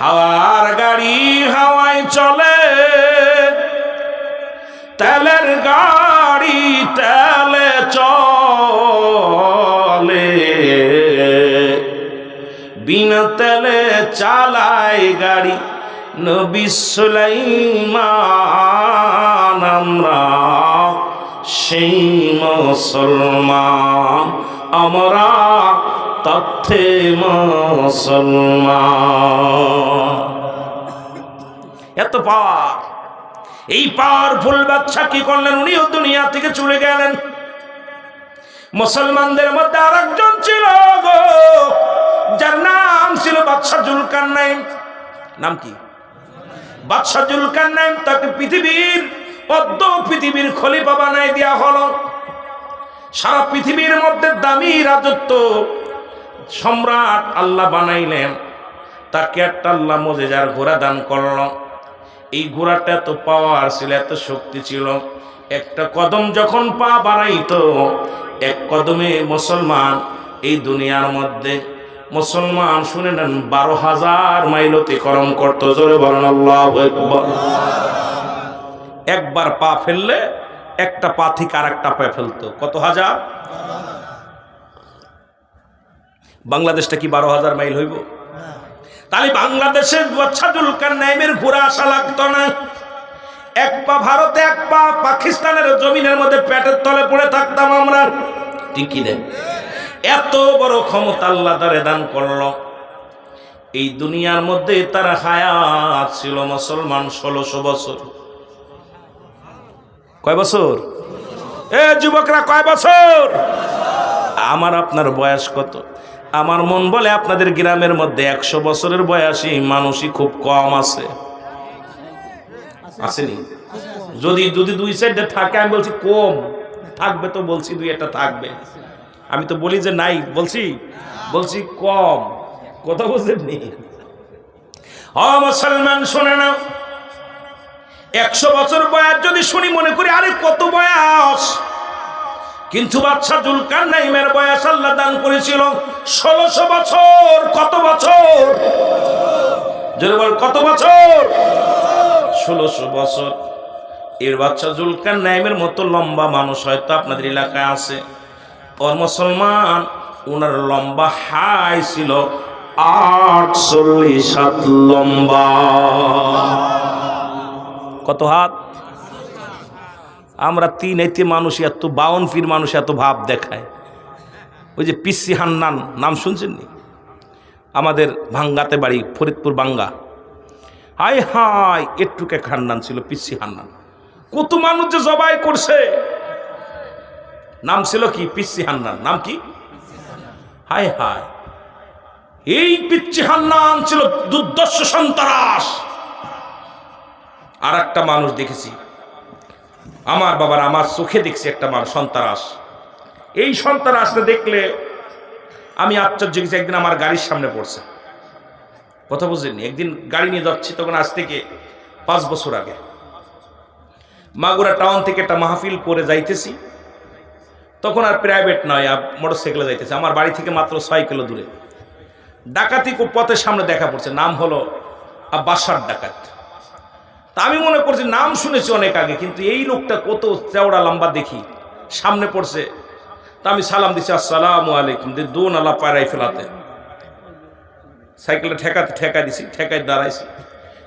হাওয়ার গাড়ি হাওয়ায় চলে। তেলের গাড়ি তেলে চলে। বিনা তেলে চালায় গাড়ি নবী সুলাইমান, আমরা সেই মুসলমান, আমরা তথ্যে এত পাওয়ার। এই পাওয়ারফুল বাচ্চা কি করলেন? উনিও দুনিয়া থেকে চলে গেলেন। মুসলমানদের মধ্যে আর একজন ছিল গো, যার নাম ছিল বাদশাহ জুলকার নাইম নাম কি? বাদশাহ জুলকার নাইম তাকে পৃথিবীর পদ্ম পৃথিবীর খলিফা বানাই দেওয়া হলো। সারা পৃথিবীর মধ্যে দামি রাজত্ব সম্রাট আল্লাহ বানাইলেন। তাকে একটা আল্লাহ মজেজার ঘোড়া দান করল। এই ঘোড়াটা এত পাওয়ার ছিল, এত শক্তি ছিল। একটা কদম যখন পা বাড়াইতো, এক কদমে মুসলমান এই দুনিয়ার মধ্যে, মুসলমান শুনে নেন, বারো হাজার মাইল অতিক্রম করতো। জোরে বলেন, আল্লাহ একবার পা ফেললে, একটা পা থেকে আর একটা পা ফেলতো। কত হাজার? বাংলাদেশটা কি বারো হাজার মাইল হইব? তাহলে বাংলাদেশের কান্নাইমের ঘোরা আসা লাগতো না। এক পা ভারতে, এক পা পাকিস্তানের জমিনের মধ্যে পেটের তলে পড়ে থাকতাম আমরা। ঠিক কি না? এত বড় ক্ষমতা আল্লাহ তারে দান করল। এই দুনিয়ার মধ্যে তার হায়াত ছিল মুসলমান ষোলোশো বছর। কয় বছর? এ যুবকরা, কয় বছর? আমার আপনার বয়স কত? আমার মন বলে আপনাদের গ্রামের মধ্যে একশো বছরের বয়সী মানুষই খুব কম আছে। আসেনি? যদি যদি দুই সাইডে থাকে, আমি বলছি কম। থাকবে তো বলছি, দুই একটা থাকবে। আমি তো বলি যে নাই, বলছি? বলছি কম। কথা বুঝলেননি মুসলমান, শোনে না একশো বছর বয়স যদি শুনি মনে করি, আরে কত বয়স? কিন্তু বাচ্চা জুলকার নাইমের বয়স আল্লাহ দান করেছিল ষোলোশো বছর। কত বছর? কত বছর? ষোলোশো বছর। এর বাচ্চা জুলকার নাইমের মতো লম্বা মানুষ হয়তো আপনাদের এলাকায় আছে। ওর মুসলমান ওনার লম্বা হাই ছিল আটচল্লিশ হাত লম্বা। কত হাত? আমরা তিন এতে মানুষ, এত বাউন ফির মানুষ, এত ভাব দেখায়। ওই যে পিসি হান্নান, নাম শুনছেন নি? আমাদের ভাঙ্গাতে বাড়ি, ফরিদপুর বাঙ্গা। হাই হাই একটুকে খান্নান ছিল, পিসি হান্নান। কত মানুষ যে জবাই করছে। নাম ছিল কি? পিসি হান্নান। নাম কি? হাই হাই এই পিচ্ছি হান্নান ছিল দুর্দর্শ সন্ত্রাস। আর একটা মানুষ দেখেছি আমার বাবার আমার চোখে দেখছি একটা মানুষ সন্ত্রাস। এই সন্ত্রাসটা দেখলে আমি আশ্চর্য গেছি একদিন আমার গাড়ির সামনে পড়ছে। কথা বুঝলেন একদিন গাড়ি নিয়ে যাচ্ছি তখন আজ থেকে পাঁচ বছর আগে। মাগুরা টাউন থেকে একটা মাহফিল করে যাইতেছি। তখন আর প্রাইভেট নয়, আর মোটর সাইকেলে যাইতেছে। আমার বাড়ি থেকে মাত্র ছয় কিলো দূরে। ডাকাতি পথের সামনে দেখা পড়ছে। নাম হলো বাসার ডাকাত। তা আমি মনে করছি নাম শুনেছি অনেক আগে, কিন্তু এই লোকটা কত চেওড়া লম্বা দেখি, সামনে পড়ছে। তা আমি সালাম দিছি, আসসালাম আলাইকুম দিয়ে দোন আলা পায়রাই ফেলাতে। সাইকেলটা ঠেকাতে ঠেকা দিছি ঠেকায় দাঁড়াইছি।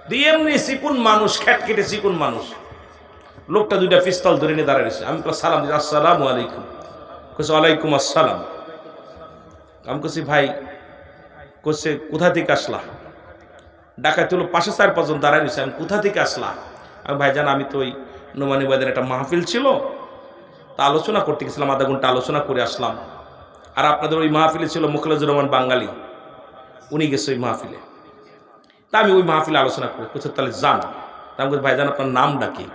দিয়ে এমনি চিকুন মানুষ খ্যাট কেটে চিকুন মানুষ। লোকটা দুইটা পিস্তল ধরে নিয়ে দাঁড়াইছে আমি কো সালাম দিছি, আসসালামু আলাইকুম। কইছে আলাইকুম আসসালাম। আমি কছি ভাই, কইছে, কোথা থেকে আসলা? ডাকাতি হলো পাশে চার পাঁচজন দাঁড়ায় রয়েছে। আমি কোথা থেকে আসলাম? আমি ভাইজান আমি তো ওই নোমানিবাদের একটা মাহফিল ছিল, তা আলোচনা করতে গেছিলাম, আধা ঘণ্টা আলোচনা করে আসলাম। আর আপনাদের ওই মাহফিলে ছিল মুখলেজুর রহমান বাঙালি। উনি গেছে ওই মাহফিলে। তা আমি ওই মাহফিলে আলোচনা করি। কোথাও তাহলে যান। তা আমি ভাইজান আপনার নাম ডাকি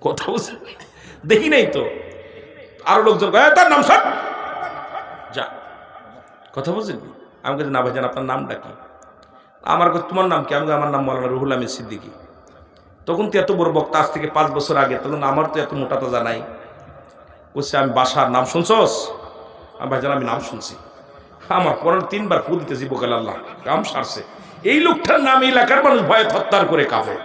কথা বুঝে দেখি নাই তো। আরও লোকজন তার নাম সব! যা। কথা বুঝলেন আমি বলছি না ভাইজান আপনার নাম ডাকি আমার তোমার নাম কি? আমি আমার নাম মৌলানা রুহুল আমির সিদ্দিকী। তখন তো এত বড় বক্তা, আজ থেকে পাঁচ বছর আগে, তখন আমার তো এত মোটা তাজা নাই। বলছে আমি বাসার নাম শুনছস? আমি ভাইজান, আমি নাম শুনছি। আমার পরের তিনবার ফু দিতেছি বোকাল আল্লাহ কাম সারছে। এই লোকটার নাম এলাকার মানুষ ভয়ে থত্তার করে কাঁপে।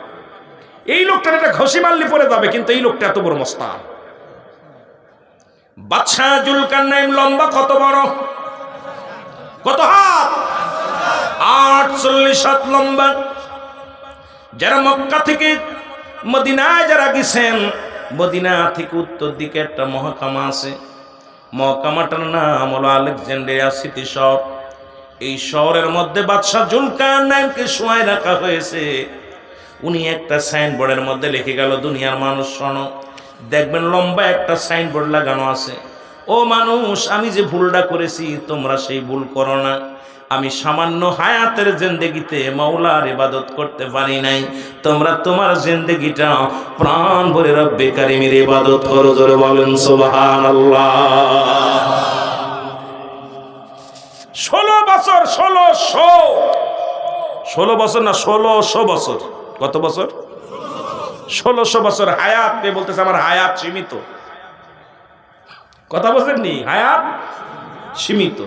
এই লোকটার একটা ঘষি মারলি পরে যাবে, কিন্তু এই লোকটা এত বড় মস্তান। বাদশাহ জুলকার নাইম লম্বা, কত বড়? কত হাত? আটচল্লিশ হাত লম্বা। যারা মক্কা থেকে মদিনায় যারা গেছেন, মদিনা থেকে উত্তর দিকে একটা মহাকামা আছে। মহাকামাটার নাম হলো আলেকজান্ড্রিয়া স্মৃতি শহর। এই শহরের মধ্যে বাদশাহ জুলকার নাইমকে শোয়াই রাখা হয়েছে। উনি একটা সাইনবোর্ডের মধ্যে লিখে গেল, দুনিয়ার মানুষ শোনো। দেখবেন লম্বা একটা সাইনবোর্ড লাগানো আছে। ও মানুষ, আমি যে ভুলটা করেছি, তোমরা সেই ভুল করো না। আমি সামান্য হায়াতের জেন্দেগিতে মাওলার ইবাদত করতে পারি নাই। তোমরা তোমার জেন্দেগিটা প্রাণ ভরে রব্বে কারিমের ইবাদত করো, জোরে বলেন, সুবহানাল্লাহ। ষোলো বছর ষোলোশো ষোলো বছর না ষোলোশো বছর? কত বছর? ষোলোশো বছর হায়াত পেয়ে বলতেছে আমার হায়াত সীমিত। কথা বলছেন নি? হায়াত সীমিত।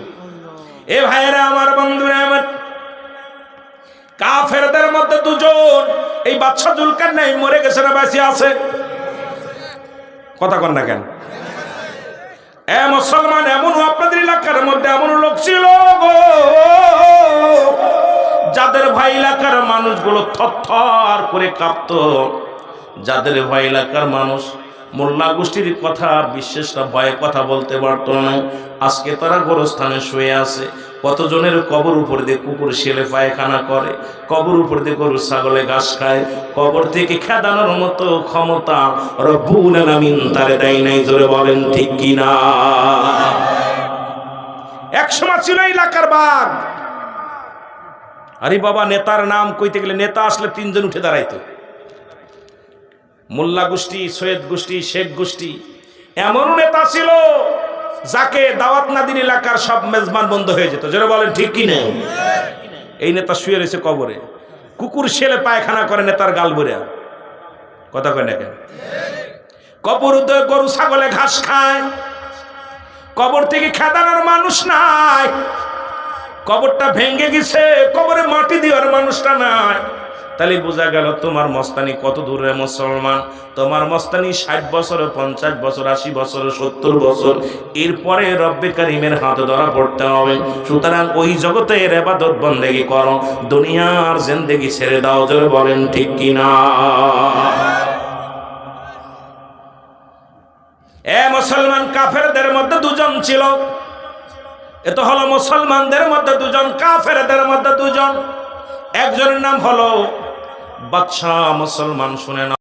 এ ভাইয়েরা, আমার বন্ধুরা, আমার কাফেরদের মধ্যে দুজন, এই বাচ্চা জুলকার নাই মরে গেছে না বাঁচিয়ে আছে? কথা কন না কেন? এ মুসলমান, এমন আপনাদের এলাকার মধ্যে এমন লোক ছিল গো, যাদের ভাই এলাকার মানুষগুলো থরথর করে কাঁপত। যাদের ভাই এলাকার মানুষ মোল্লা গোষ্ঠীর কথা বিশেষটা ভয়ে কথা বলতে পারতো না। আজকে তারা গোরস্থানে শুয়ে আছে। কতজনের কবর উপর দিয়ে কুকুর শেলে পায়খানা করে, কবর উপর দিয়ে গরু ছাগলে ঘাস খায়, কবর থেকে খেদানোর মতো ক্ষমতা রব্বুল তারে দেয় নাই, জোরে বলেন ঠিক কিনা? এক সময় ছিল এলাকার বাঘ। আরে বাবা, নেতার নাম কইতে গেলে নেতা আসলে তিনজন উঠে দাঁড়াইতো। মোল্লা গোষ্ঠী, সৈয়দ গোষ্ঠী, শেখ গোষ্ঠী। এমন নেতা ছিল যাকে দাওয়াত নাদিন এলাকার সব মেজবান বন্ধ হয়ে যেত। যেটা বলেন, ঠিক কি নেই এই নেতা শুয়ে রয়েছে কবরে। কুকুর ছেলে পায়খানা করে, নেতার গাল ভরে। কথা কয় না কেন? কবর উদয় গরু, ছাগলে ঘাস খায়। কবর থেকে খেদানোর মানুষ নাই। কবরটা ভেঙে গেছে, কবরে মাটি দেওয়ার মানুষটা নাই। তাহলে বোঝা গেল তোমার মস্তানি কত দূরে মুসলমান? তোমার মস্তানি ষাট বছর, পঞ্চাশ বছর, আশি বছর, সত্তর বছর। এরপরে রব্বে কারিমের হাতে ধরা পড়তে হবে। সুতরাং ওই জগতের এবাদত বন্দেগি করো। দুনিয়ার জেন্দেগি ছেড়ে দাও, জোরে বলেন ঠিক কিনা? এ মুসলমান, কাফেরদের মধ্যে দুজন ছিল। এ তো হলো মুসলমানদের মধ্যে দুজন, কাফেরদের মধ্যে দুজন। একজনের নাম হলো বাদশাহ মুসলমান শুনে না